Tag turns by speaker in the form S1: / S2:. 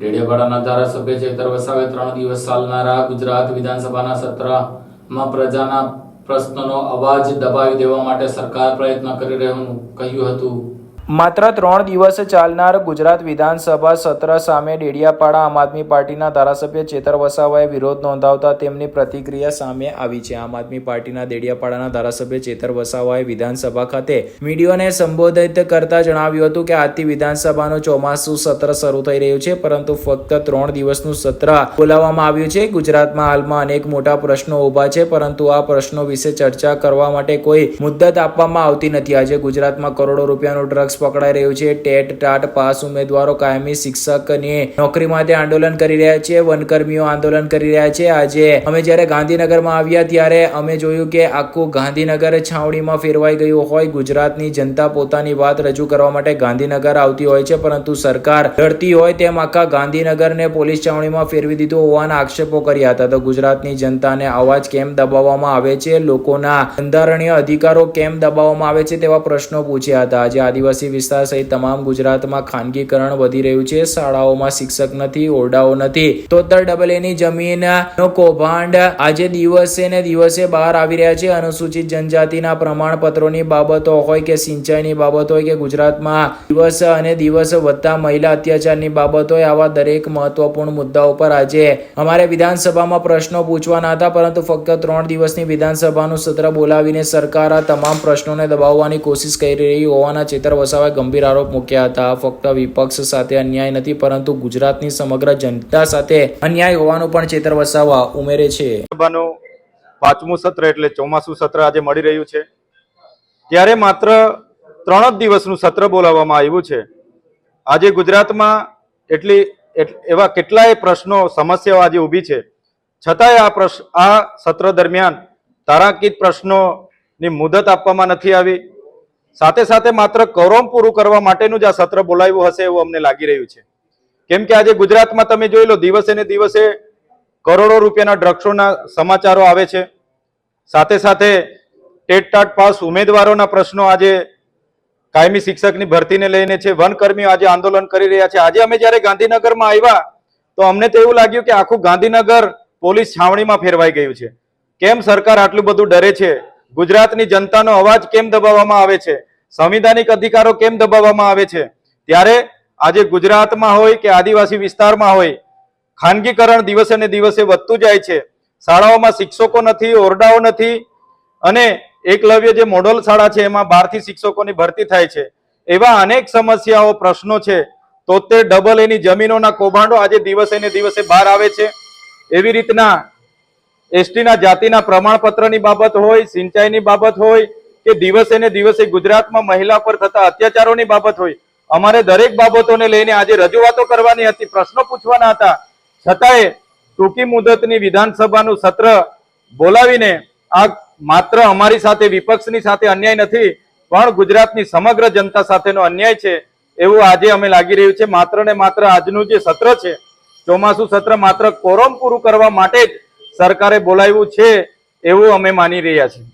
S1: ડેડિયાપાડાના ધારાસભ્ય ચેતર વસાવે ત્રણ દિવસ ચાલનારા ગુજરાત વિધાનસભાના સત્રમાં પ્રજાના પ્રશ્નોનો અવાજ દબાવી દેવા માટે સરકાર પ્રયત્ન કરી રહ્યું કહ્યું હતું.
S2: માત્ર ત્રણ દિવસ ચાલનાર ગુજરાત વિધાનસભા સત્ર સામે ડેડિયાપાડા આમ આદમી પાર્ટીના ધારાસભ્ય ચેતર વસાવાએ વિરોધ નોંધાવતા તેમની પ્રતિક્રિયા સામે આવી છે. આમ આદમી પાર્ટીના ડેડિયાપાડાના ધારાસભ્ય ચેતર વસાવાએ વિધાનસભા ખાતે મીડિયાને સંબોધિત કરતા જણાવ્યું હતું કે, આજથી વિધાનસભાનું ચોમાસું સત્ર શરૂ થઈ રહ્યું છે, પરંતુ ફક્ત ત્રણ દિવસનું સત્ર બોલાવવામાં આવ્યું છે. ગુજરાતમાં હાલમાં અનેક મોટા પ્રશ્નો ઊભા છે, પરંતુ આ પ્રશ્નો વિશે ચર્ચા કરવા માટે કોઈ મુદ્દત આપવામાં આવતી નથી. આજે ગુજરાતમાં કરોડો રૂપિયાનું ડ્રગ્સ પકડાઈ રહ્યું છે. ટેટ ટાટ પાસ ઉમેદવારો કાયમી શિક્ષકની નોકરી માટે આંદોલન કરી રહ્યા છે. વનકર્મીઓ આંદોલન કરી રહ્યા છે. આજે અમે જ્યારે ગાંધીનગરમાં આવ્યા ત્યારે અમે જોયું કે આખું ગાંધીનગર છાવણીમાં ફેરવાઈ ગયું હોય. ગુજરાતની જનતા પોતાની વાત રજૂ કરવા માટે ગાંધીનગર આવતી હોય છે, પરંતુ સરકાર લડતી હોય તેમ આખા ગાંધીનગરને પોલીસ છાવણીમાં ફેરવી દીધું હોવાના આક્ષેપો કર્યા હતા. તો ગુજરાતની જનતાને અવાજ કેમ દબાવવામાં આવે છે? લોકોના બંધારણીય અધિકારો કેમ દબાવવામાં આવે છે તેવા પ્રશ્નો પૂછ્યા હતા. આજે આદિવાસી વિસ્તાર સહિત તમામ ગુજરાતમાં ખાનગીકરણ વધી રહ્યું છે. શાળાઓમાં શિક્ષક નથી, ઓરડાઓ નથી. તો ડબલ એની જમીનનો કૌભાંડ આજે દિવસે ને દિવસે બહાર આવી રહ્યા છે. અનુસૂચિત જનજાતિના પ્રમાણપત્રોની બાબતો હોય કે સિંચાઈની બાબત હોય કે ગુજરાતમાં દિવસ અને દિવસ વધતા મહિલા અત્યાચારની બાબત હોય આવા દરેક મહત્વપૂર્ણ મુદ્દાઓ પર આજે અમારે વિધાનસભામાં પ્રશ્નો પૂછવાના હતા. પરંતુ ફક્ત ત્રણ દિવસની વિધાનસભાનું સત્ર બોલાવીને સરકાર આ તમામ પ્રશ્નોને દબાવવાની કોશિશ કરી રહી હોવાના ચેતર વસાવાએ ગંભીર આરોપ મૂક્યા હતા. ફક્ત વિપક્ષ સાથે અન્યાય નથી, પરંતુ ગુજરાતની સમગ્ર જનતા સાથે અન્યાય હોવાનું પણ ચેતર વસાવા ઉમેરે છે.
S3: પાંચમું સત્ર એટલે ચોમાસું સત્ર આજે મળી રહ્યું છે. ત્યારે માત્ર ત્રણ જ દિવસનું સત્ર બોલાવવામાં આવ્યું છે. આજે ગુજરાતમાં એટલી એટ- એવા કેટલાય પ્રશ્નો, સમસ્યાઓ આજે ઊભી છે. છતાંય આ પ્રશ્ન આ સત્ર દરમિયાન તારાંકિત પ્રશ્નોની મુદત આપવામાં નથી આવી. સાથે સાથે માત્ર કૌરવ પૂરું કરવા માટેનું જ આ સત્ર બોલાવ્યું હશે એવું અમને લાગી રહ્યું છે. કેમ કે આજે ગુજરાતમાં તમે જોઈ લો, દિવસે ને દિવસે કરોડો રૂપિયાના ડ્રગ્સોના સમાચારો આવે છે. સાથે સાથે ટેટ ટાટ પાસ ઉમેદવારોના પ્રશ્નો આજે કાયમી શિક્ષકની ભરતીને લઈને છે. વનકર્મીઓ આજે આંદોલન કરી રહ્યા છે. આજે અમે જ્યારે ગાંધીનગરમાં આવ્યા, તો અમને તો એવું લાગ્યું કે આખું ગાંધીનગર પોલીસ છાવણીમાં ફેરવાઈ ગયું છે. કેમ સરકાર આટલું બધું ડરે છે? ગુજરાતની જનતાનો અવાજ કેમ દબાવવામાં આવે છે? સંવિધાનિક અધિકારો કેમ દબાવવામાં આવે છે? ત્યારે આજે ગુજરાતમાં હોય કે આદિવાસી વિસ્તારમાં હોય, ખાનગીકરણ દિવસે ને દિવસે વધતું જાય છે. શાળાઓમાં શિક્ષકો નથી, ઓરડાઓ નથી અને એકલવ્ય જે મોડલ શાળા છે એમાં બારથી શિક્ષકોની ભરતી થાય છે. એવા અનેક સમસ્યાઓ, પ્રશ્નો છે. તોતેર ડબલ એની જમીનોના કૌભાંડો આજે દિવસે ને દિવસે બહાર આવે છે. એવી રીતના એસટીના જાતિના પ્રમાણપત્રની બાબત હોય, સિંચાઈની બાબત હોય કે દિવસે ને દિવસે ગુજરાતમાં મહિલા પર થતા અત્યાચારોની બાબત હોય, અમારે દરેક બાબતોને લઈને આજે રજૂઆતો કરવાની હતી, પ્રશ્નો પૂછવાના હતા. છતાંય ટૂંકી મુદતની વિધાનસભાનું સત્ર બોલાવીને આ માત્ર અમારી સાથે, વિપક્ષની સાથે અન્યાય નથી, પણ ગુજરાતની સમગ્ર જનતા સાથેનો અન્યાય છે એવું આજે અમે લાગી રહ્યું છે. માત્ર ને માત્ર આજનું જે સત્ર છે, ચોમાસું સત્ર માત્ર કોરમ પૂરું કરવા માટે જ સરકારે બોલાવ્યું છે એવું અમે માની રહ્યા છીએ.